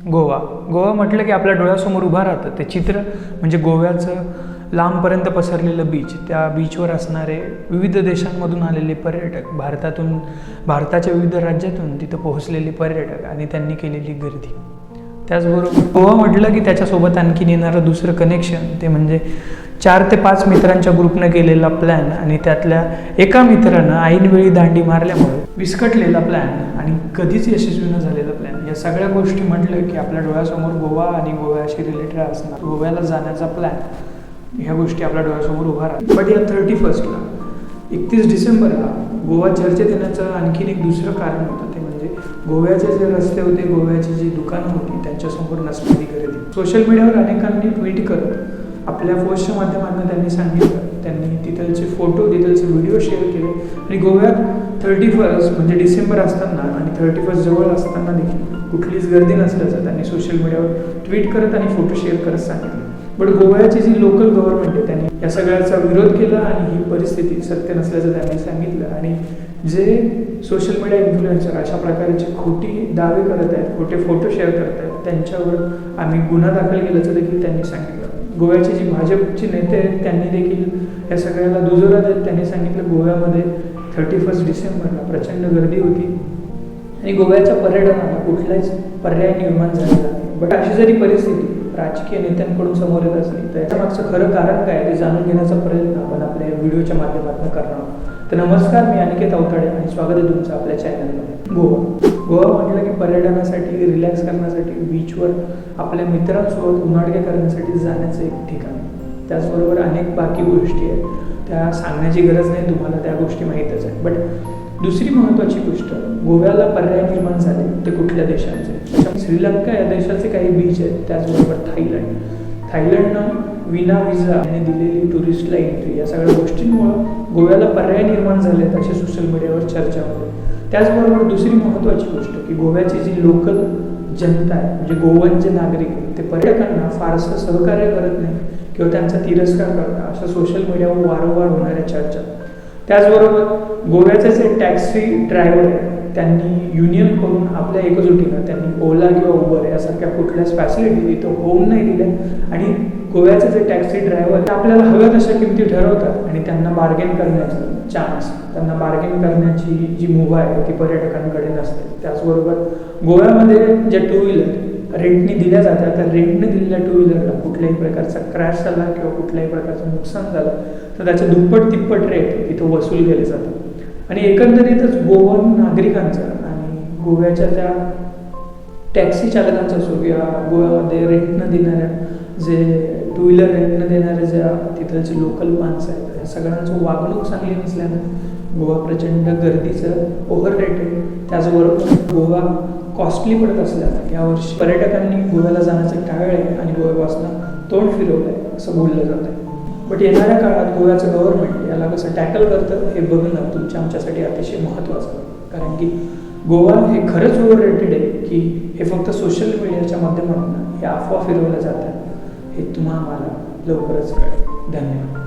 गोवा. गोवा म्हटलं की आपल्या डोळ्यासमोर उभा राहतं. ते चित्र म्हणजे गोव्याचं लांबपर्यंत पसरलेलं बीच त्या बीचवर असणारे विविध देशांमधून आलेले पर्यटक भारतातून भारताच्या विविध राज्यातून तिथं पोहोचलेले पर्यटक आणि त्यांनी केलेली गर्दी. त्याचबरोबर गोवा म्हटलं की त्याच्यासोबत आणखीन येणारं दुसरं कनेक्शन ते म्हणजे चार ते पाच मित्रांच्या ग्रुपनं केलेला प्लॅन आणि त्यातल्या एका मित्रानं ऐनवेळी दांडी मारल्यामुळे विस्कटलेला प्लॅन आणि कधीच यशस्वी न झालेला प्लॅन या सगळ्या गोष्टी म्हटलं की आपल्या डोळ्यासमोर गोवा आणि गोव्याशी रिलेटेड असणार. गोव्याला जाण्याचा प्लॅन ह्या गोष्टी आपल्या डोळ्यासमोर उभा राहतात बट या थर्टी फर्स्टला एकतीस डिसेंबरला गोवा चर्चेत येण्याचं आणखीन एक दुसरं कारण होतं ते म्हणजे गोव्याचे जे रस्ते होते गोव्याची जी दुकानं होती त्यांच्यासमोर नसलेली खरेदी सोशल मीडियावर अनेकांनी ट्विट करत आपल्या पोस्टच्या माध्यमातून त्यांनी सांगितलं. त्यांनी तिथलचे फोटो तिथलचे व्हिडिओ शेअर केले. आणि गोव्यात थर्टी फर्स्ट म्हणजे डिसेंबर असताना आणि थर्टी फर्स्ट जवळ असताना देखील कुठलीच गर्दी नसल्याचं त्यांनी सोशल मीडियावर ट्विट करत आणि फोटो शेअर करत सांगितलं. बट गोव्याची जी लोकल गव्हर्नमेंट आहे त्यांनी या सगळ्याचा विरोध केला आणि ही परिस्थिती सत्य नसल्याचं त्यांनी सांगितलं. आणि जे सोशल मीडिया इन्फ्लुएन्सर अशा प्रकारचे खोटी दावे करत आहेत खोटे फोटो शेअर करत आहेत त्यांच्यावर आम्ही गुन्हा दाखल केल्याचं देखील त्यांनी सांगितलं. गोव्याचे जी भाजपचे नेते आहेत त्यांनी देखील या सगळ्याला दुजोरा देत त्यांनी सांगितलं गोव्यामध्ये थर्टी फर्स्ट डिसेंबरला प्रचंड गर्दी होती. आणि गोव्याच्या पर्यटनाला कुठलाच पर्याय निर्माण झालेला नाही. बट अशी जरी परिस्थिती राजकीय नेत्यांकडून समोर येत असली तर याच्या खरं कारण काय ते जाणून घेण्याचा प्रयत्न आपण आपल्या या व्हिडिओच्या माध्यमातून करणार आहोत. तर नमस्कार मी अनिकेत अवताडे आणि स्वागत आहे तुमचं आपल्या चॅनलमध्ये गोवा. गोवा म्हटलं की पर्यटनासाठी रिलॅक्स करण्यासाठी बीचवर आपल्या मित्रांसोबत उन्हाळगे करण्यासाठी जाण्याचं एक ठिकाण. त्याचबरोबर अनेक बाकी गोष्टी आहेत. त्या सांगण्याची गरज नाही तुम्हाला त्या गोष्टी माहीतच आहेत. बट दुसरी महत्त्वाची गोष्ट गोव्याला पर्याय निर्माण झाले ते कुठल्या देशांचे? श्रीलंका या देशाचे काही बीच आहेत त्याचबरोबर थायलंड. थायलंडनं विना विजा आणि दिलेली टुरिस्टला एंट्री या सगळ्या गोष्टींमुळं गोव्याला पर्याय निर्माण झाले असे सोशल मीडियावर चर्चा होते. त्याचबरोबर दुसरी महत्त्वाची गोष्ट की गोव्याची जी लोकल जनता आहे म्हणजे गोवन जे नागरिक आहेत ते पर्यटकांना फारसं सहकार्य करत नाही किंवा त्यांचा तिरस्कार करतात अशा सोशल मीडियावर वारंवार होणाऱ्या चर्चा. त्याचबरोबर गोव्याचे जे टॅक्सी ड्रायव्हर आहेत त्यांनी युनियन करून आपल्या एकजुटीनं त्यांनी ओला किंवा उबर यासारख्या कुठल्याच फॅसिलिटी इथं होऊन नाही दिल्या. आणि गोव्याचे जे टॅक्सी ड्रायव्हर ते आपल्याला हव्या तशा किमती ठरवतात आणि त्यांना बार्गेन करण्याचा चान्स त्यांना बार्गेन करण्याची जी मुभा आहे ती पर्यटकांकडे नसते. त्याचबरोबर गोव्यामध्ये जे टू व्हीलर रेंटने दिल्या जातात. त्या रेंटने दिलेल्या टू व्हीलरला कुठल्याही प्रकारचा क्रॅश झाला किंवा कुठल्याही प्रकारचं नुकसान झालं तर त्याचे दुप्पट तिप्पट रेट तिथं वसूल केले जातात. आणि एकंदरीतच गोवन नागरिकांचं आणि गोव्याच्या त्या टॅक्सी चालकांचा असो किंवा गोव्यामध्ये रेंटनं देणाऱ्या जे टू व्हीलर रेंटनं देणारे ज्या तिथलचे लोकल माणसं आहेत या सगळ्यांचं वागणूक चांगली नसल्यानं गोवा प्रचंड गर्दीचं ओव्हर रेटेड त्याचबरोबर गोवा कॉस्टली पडत असल्यानं यावर्षी पर्यटकांनी गोव्याला जाण्याचं टाळलं आहे आणि गोव्यापासून तोंड फिरवलं आहे असं बोललं जात आहे बट येणाऱ्या काळात गोव्याचं गव्हर्नमेंट याला कसं टॅकल करतं हे बघणं तुमच्या आमच्यासाठी अतिशय महत्त्वाचं आहे. कारण की गोवा हे खरंच ओव्हर रेटेड आहे की हे फक्त सोशल मीडियाच्या माध्यमातून हे अफवा फिरवल्या जातात. हे तुम्हा आम्हाला लवकरच कळेल. धन्यवाद.